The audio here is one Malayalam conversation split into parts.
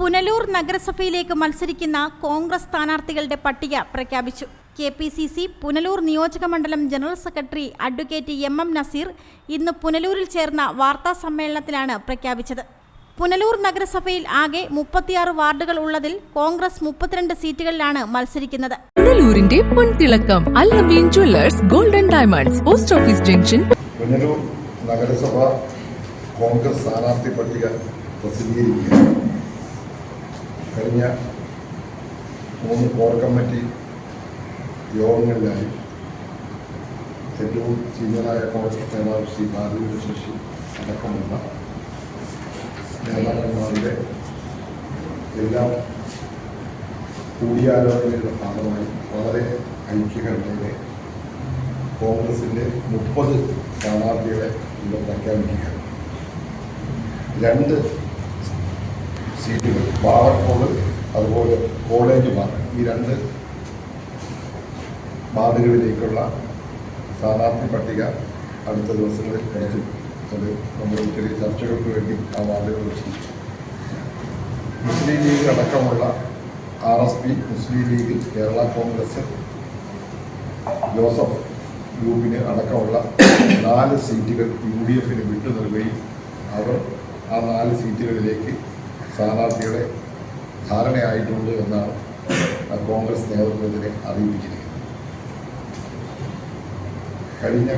പുനലൂർ നഗരസഭയിലേക്ക് മത്സരിക്കുന്ന കോൺഗ്രസ് സ്ഥാനാർത്ഥികളുടെ പട്ടിക പ്രഖ്യാപിച്ചു. K P C C Punalur നിയോജകമണ്ഡലം general secretary advocate M M Nazeer ഇന്ന് പുനലൂരിൽ ചേർന്ന വാർത്താ സമ്മേളനത്തിലാണ് പ്രഖ്യാപിച്ചത്. പുനലൂർ നഗരസഭയിൽ ആകെ മുപ്പത്തിയാറ് വാർഡുകൾ ഉള്ളതിൽ കോൺഗ്രസ് മുപ്പത്തിരണ്ട് സീറ്റുകളിലാണ് മത്സരിക്കുന്നത്. പുനലൂരിന്റെ പൊൻതിളക്കം Allameen jewellers golden diamonds post office junction. Punalur നഗരസഭ കോൺഗ്രസ് സ്ഥാനാർത്ഥി പട്ടിക പ്രസിദ്ധീകരിക്കുക കഴിഞ്ഞ മൂന്ന് കോർ കമ്മിറ്റി യോഗങ്ങളിലായി ഏറ്റവും സീനിയറായ കോൺഗ്രസ് നേതാവ് ശ്രീ ഭാരതീയ ശശി അടക്കമുള്ള നേതാക്കന്മാരുടെ എല്ലാ കൂടിയാലോചനയുടെ ഭാഗമായി വളരെ ഐക്യകണ്ഠയുടെ കോൺഗ്രസിന്റെ മുപ്പത് സ്ഥാനാർത്ഥികളെ ഇവിടെ പ്രഖ്യാപിക്കുകയാണ്. രണ്ട് സീറ്റുകൾ ബാറക്കോട് അതുപോലെ കോളേജ് ബാർ ഈ രണ്ട് വാർഡുകളിലേക്കുള്ള സ്ഥാനാർത്ഥി പട്ടിക അടുത്ത ദിവസങ്ങളിൽ കഴിച്ചു അത് നമ്മൾ ചെറിയ ചർച്ചകൾക്ക് വേണ്ടി ആ വാർഡുകൾ വെച്ചിരിക്കും മുസ്ലിം ലീഗ് അടക്കമുള്ള R S P Muslim League Kerala Congress Joseph ഗ്രൂപ്പിന് അടക്കമുള്ള നാല് സീറ്റുകൾ യു ഡി എഫിന് വിട്ടു നൽകുകയും അവർ ആ നാല് സീറ്റുകളിലേക്ക് സ്ഥാനാർത്ഥികളെ ധാരണയായിട്ടുണ്ട് എന്നാണ് കോൺഗ്രസ് നേതൃത്വത്തിനെ അറിയിപ്പിച്ചിരിക്കുന്നത്. കഴിഞ്ഞ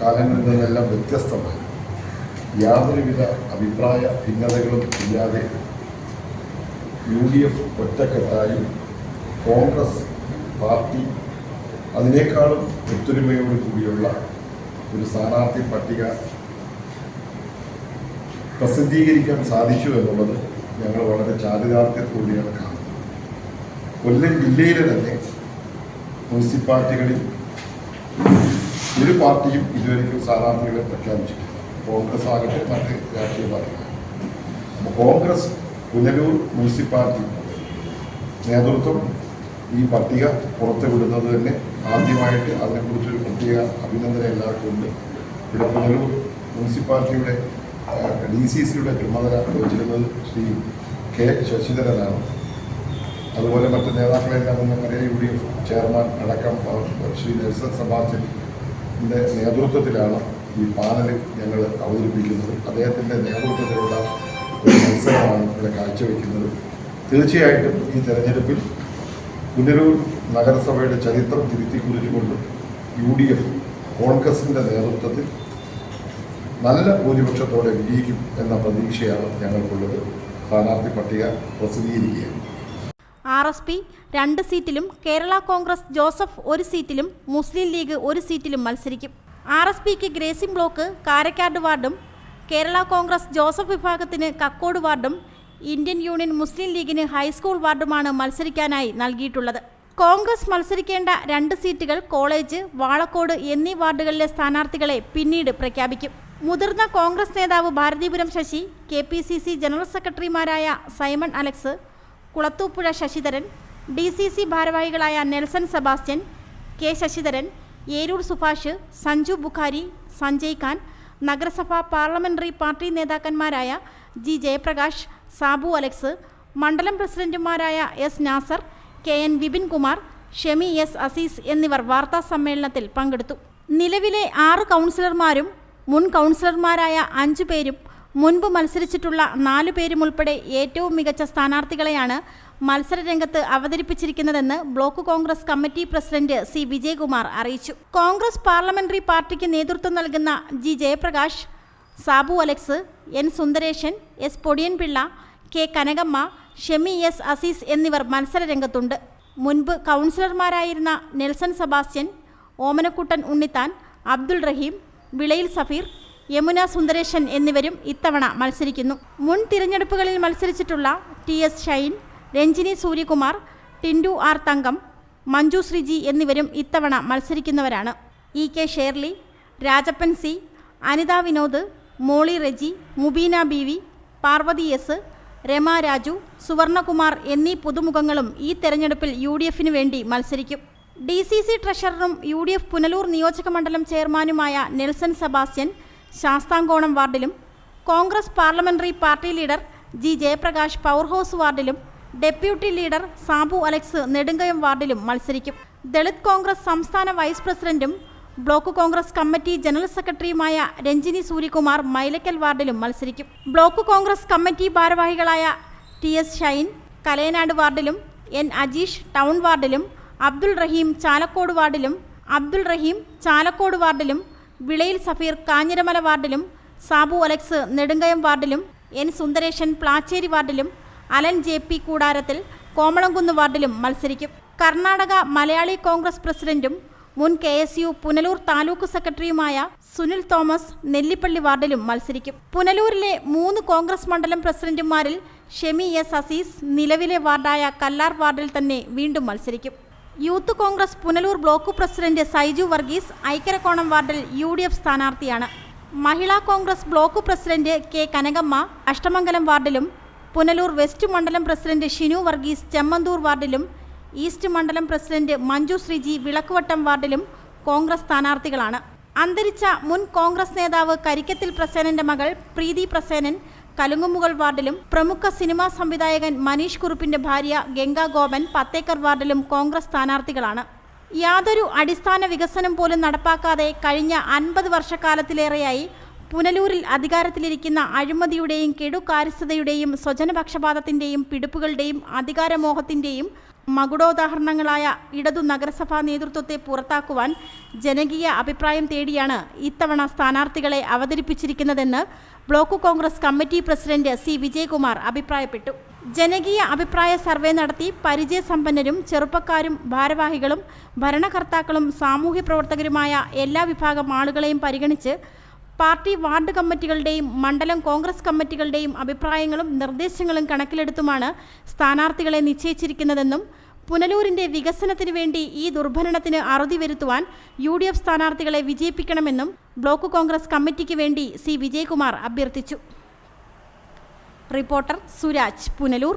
കാലങ്ങളിൽ നിന്നെല്ലാം വ്യത്യസ്തമായി യാതൊരുവിധ അഭിപ്രായ ഭിന്നതകളും ഇല്ലാതെ യു ഡി എഫ് ഒറ്റക്കെട്ടായും കോൺഗ്രസ് പാർട്ടി അതിനേക്കാളും ഒത്തൊരുമയോട് കൂടിയുള്ള ഒരു സ്ഥാനാർത്ഥി പട്ടിക പ്രസിദ്ധീകരിക്കാൻ സാധിച്ചു എന്നുള്ളത് ഞങ്ങൾ വളരെ ചാരിതാർത്ഥ്യത്തോടെയാണ് കാണുന്നത്. കൊല്ലം ജില്ലയിലെ തന്നെ മുനിസിപ്പാലിറ്റികളിൽ ഒരു പാർട്ടിയും ഇതുവരെയ്ക്കും സ്ഥാനാർത്ഥികളെ പ്രഖ്യാപിച്ചിട്ടില്ല. കോൺഗ്രസ് ആകട്ടെ മറ്റ് രാഷ്ട്രീയ പാർട്ടികൾ കോൺഗ്രസ് പുനലൂർ മുനിസിപ്പാലിറ്റി നേതൃത്വം ഈ പട്ടിക പുറത്തുവിടുന്നത് തന്നെ ആദ്യമായിട്ട് അതിനെക്കുറിച്ചൊരു പ്രത്യേക അഭിനന്ദനം എല്ലാവർക്കും ഉണ്ട്. ഇവിടെ പുനലൂർ മുനിസിപ്പാലിറ്റിയുടെ ഡി സി സിയുടെ ചുമതല വഹിച്ചിരുന്നത് ശ്രീ കെ ശശിധരനാണ്. അതുപോലെ മറ്റ് നേതാക്കളെല്ലാം നമുക്കറിയാം യു ഡി എഫ് ചെയർമാൻ അടക്കം ശ്രീ നെൽസൺ സബാസിന്റെ നേതൃത്വത്തിലാണ് ഈ പാനൽ ഞങ്ങൾ അവതരിപ്പിക്കുന്നത്. അദ്ദേഹത്തിന്റെ നേതൃത്വത്തിലുള്ള ഒരു മത്സരമാണ് ഇവിടെ കാഴ്ചവെക്കുന്നത്. തീർച്ചയായിട്ടും ഈ തെരഞ്ഞെടുപ്പിൽ പുനലൂർ നഗരസഭയുടെ ചരിത്രം തിരുത്തി കുറിച്ചുകൊണ്ട് യു ഡി എഫ് കോൺഗ്രസിന്റെ നേതൃത്വത്തിൽ നല്ല ഭൂരിപക്ഷത്തോടെ വിജയിക്കും എന്ന പ്രതീക്ഷയാണ് ഞങ്ങൾക്കുള്ളത്. സ്ഥാനാർത്ഥി പട്ടിക പ്രസിദ്ധീകരിക്കുകയാണ്. ആർ എസ് പി രണ്ട് സീറ്റിലും കേരള കോൺഗ്രസ് ജോസഫ് ഒരു സീറ്റിലും മുസ്ലിം ലീഗ് ഒരു സീറ്റിലും മത്സരിക്കും. ആർ എസ് പിക്ക് ഗ്രേസിംഗ് ബ്ലോക്ക് കാരക്കാട് വാർഡും കേരള കോൺഗ്രസ് ജോസഫ് വിഭാഗത്തിന് കക്കോട് വാർഡും ഇന്ത്യൻ യൂണിയൻ മുസ്ലിം ലീഗിന് ഹൈസ്കൂൾ വാർഡുമാണ് മത്സരിക്കാനായി നൽകിയിട്ടുള്ളത്. കോൺഗ്രസ് മത്സരിക്കേണ്ട രണ്ട് സീറ്റുകൾ കോളേജ് വാളക്കോട് എന്നീ വാർഡുകളിലെ സ്ഥാനാർത്ഥികളെ പിന്നീട് പ്രഖ്യാപിക്കും. മുതിർന്ന കോൺഗ്രസ് നേതാവ് Bharathipuram Sasi K P C C general സെക്രട്ടറിമാരായ Simon Alex Kulathupuzha Sasidharan D C C ഭാരവാഹികളായ Nelson Sebastian K Sasidharan Eroor Subhash Sanju Bukhari Sanjay Khan നഗരസഭാ പാർലമെന്ററി പാർട്ടി നേതാക്കന്മാരായ ജി ജയപ്രകാശ് സാബു അലക്സ് മണ്ഡലം പ്രസിഡന്റുമാരായ S Nasar K N Vipin Kumar Shemi S Azeez എന്നിവർ വാർത്താ സമ്മേളനത്തിൽ പങ്കെടുത്തു. നിലവിലെ ആറ് കൗൺസിലർമാരും മുൻ കൗൺസിലർമാരായ അഞ്ചു പേരും മുൻപ് മത്സരിച്ചിട്ടുള്ള നാലു പേരും ഉൾപ്പെടെ ഏറ്റവും മികച്ച സ്ഥാനാർത്ഥികളെയാണ് മത്സരരംഗത്ത് അവതരിപ്പിച്ചിരിക്കുന്നതെന്ന് block Congress committee president C Vijayakumar അറിയിച്ചു. കോൺഗ്രസ് പാർലമെന്ററി പാർട്ടിക്ക് നേതൃത്വം നൽകുന്ന G Jayaprakash Sabu Alex N Sundaresan S Podiyanpillai K Kanakamma Shemi S Azeez എന്നിവർ മത്സരരംഗത്തുണ്ട്. മുൻപ് കൗൺസിലർമാരായിരുന്ന നെൽസൺ സെബാസ്റ്റ്യൻ ഓമനക്കുട്ടൻ ഉണ്ണിത്താൻ അബ്ദുൾ റഹീം വിളയിൽ സഫീർ യമുന സുന്ദരേശൻ എന്നിവരും ഇത്തവണ മത്സരിക്കുന്നു. മുൻ തിരഞ്ഞെടുപ്പുകളിൽ മത്സരിച്ചിട്ടുള്ള T S Shine Ranjini Suryakumar Tindu R Thankam Manju Sreeji എന്നിവരും ഇത്തവണ മത്സരിക്കുന്നവരാണ്. E K Shirley Rajappan C Anitha Vinod Molly Reji Mubeena B V Parvathy S Rama Raju Suvarnakumar എന്നീ പുതുമുഖങ്ങളും ഈ തെരഞ്ഞെടുപ്പിൽ യു ഡി വേണ്ടി മത്സരിക്കും. ഡി സി സി ട്രഷററും യു ഡി എഫ് പുനലൂർ നിയോജക മണ്ഡലം ചെയർമാനുമായ നെൽസൺ സെബാസ്റ്റ്യൻ ശാസ്താംകോണം വാർഡിലും Congress parliamentary party leader G Jayaprakash power house വാർഡിലും deputy leader Sabu Alex Nedungayam വാർഡിലും മത്സരിക്കും. ദളിത് കോൺഗ്രസ് സംസ്ഥാന വൈസ് പ്രസിഡന്റും ബ്ലോക്ക് കോൺഗ്രസ് കമ്മിറ്റി ജനറൽ സെക്രട്ടറിയുമായ രഞ്ജിനി സൂര്യകുമാർ മൈലക്കൽ വാർഡിലും മത്സരിക്കും. ബ്ലോക്ക് കോൺഗ്രസ് കമ്മിറ്റി ഭാരവാഹികളായ ടി എസ് ഷൈൻ കലയനാട് വാർഡിലും എൻ അജീഷ് ടൗൺ വാർഡിലും അബ്ദുൾ റഹീം ചാലക്കോട് വാർഡിലും അബ്ദുൾ റഹീം ചാലക്കോട് വാർഡിലും വിളയിൽ സഫീർ കാഞ്ഞിരമല വാർഡിലും സാബു അലക്സ് നെടുങ്കയം വാർഡിലും എൻ സുന്ദരേശൻ പ്ലാച്ചേരി വാർഡിലും അലൻ ജെ പി കൂടാരത്തിൽ കോമളംകുന്ന് വാർഡിലും മത്സരിക്കും. കർണാടക മലയാളി കോൺഗ്രസ് പ്രസിഡന്റും മുൻ K S U Punalur taluk സെക്രട്ടറിയുമായ സുനിൽ തോമസ് നെല്ലിപ്പള്ളി വാർഡിലും മത്സരിക്കും. പുനലൂരിലെ മൂന്ന് കോൺഗ്രസ് മണ്ഡലം പ്രസിഡന്റുമാരിൽ ഷെമി എസ് അസീസ് നിലവിലെ വാർഡായ കല്ലാർ വാർഡിൽ തന്നെ വീണ്ടും മത്സരിക്കും. Youth Congress Punalur block president Saiju Varghese Aikkarakonam വാർഡിൽ യു ഡി എഫ് സ്ഥാനാർത്ഥിയാണ്. Mahila Congress block president K Kanakamma Ashtamangalam വാർഡിലും പുനലൂർ വെസ്റ്റ് മണ്ഡലം പ്രസിഡന്റ് ഷിനു വർഗീസ് ചെമ്മന്തൂർ വാർഡിലും ഈസ്റ്റ് മണ്ഡലം പ്രസിഡന്റ് മഞ്ജു ശ്രീജി വിളക്കുവട്ടം വാർഡിലും കോൺഗ്രസ് സ്ഥാനാർത്ഥികളാണ്. അന്തരിച്ച മുൻ കോൺഗ്രസ് നേതാവ് കരിക്കത്തിൽ പ്രസേനന്റെ മകൾ പ്രീതി പ്രസേനൻ കലുങ്ങുമുകൾ വാർഡിലും പ്രമുഖ സിനിമാ സംവിധായകൻ മനീഷ് കുറുപ്പിന്റെ ഭാര്യ ഗംഗാ ഗോപൻ പത്തേക്കർ വാർഡിലും കോൺഗ്രസ് സ്ഥാനാർത്ഥികളാണ്. യാതൊരു അടിസ്ഥാന വികസനം പോലും നടപ്പാക്കാതെ കഴിഞ്ഞ അൻപത് വർഷക്കാലത്തിലേറെയായി പുനലൂരിൽ അധികാരത്തിലിരിക്കുന്ന അഴിമതിയുടെയും കെടുകാര്യസ്ഥതയുടെയും സ്വജനപക്ഷപാതത്തിന്റെയും പിടിപ്പുകളുടെയും അധികാരമോഹത്തിന്റെയും മകുടോദാഹരണങ്ങളായ ഇടതു നഗരസഭാ നേതൃത്വത്തെ പുറത്താക്കുവാൻ ജനകീയ അഭിപ്രായം തേടിയാണ് ഇത്തവണ സ്ഥാനാർത്ഥികളെ അവതരിപ്പിച്ചിരിക്കുന്നതെന്ന് block Congress committee president C Vijayakumar അഭിപ്രായപ്പെട്ടു. ജനകീയ അഭിപ്രായ സർവേ നടത്തി പരിചയസമ്പന്നരും ചെറുപ്പക്കാരും ഭാരവാഹികളും ഭരണകർത്താക്കളും സാമൂഹ്യ പ്രവർത്തകരുമായ എല്ലാ വിഭാഗം ആളുകളെയും പരിഗണിച്ച് പാർട്ടി വാർഡ് കമ്മിറ്റികളുടെയും മണ്ഡലം കോൺഗ്രസ് കമ്മിറ്റികളുടെയും അഭിപ്രായങ്ങളും നിർദ്ദേശങ്ങളും കണക്കിലെടുത്തുമാണ് സ്ഥാനാർത്ഥികളെ നിശ്ചയിച്ചിരിക്കുന്നതെന്നും പുനലൂരിന്റെ വികസനത്തിനു വേണ്ടി ഈ ദുർഭരണത്തിന് അറുതി വരുത്തുവാൻ യു ഡി എഫ് സ്ഥാനാർത്ഥികളെ വിജയിപ്പിക്കണമെന്നും ബ്ലോക്ക് കോൺഗ്രസ് കമ്മിറ്റിക്ക് വേണ്ടി സി വിജയകുമാർ അഭ്യർത്ഥിച്ചു. റിപ്പോർട്ടർ സുരാജ് പുനലൂർ.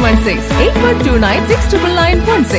716 8129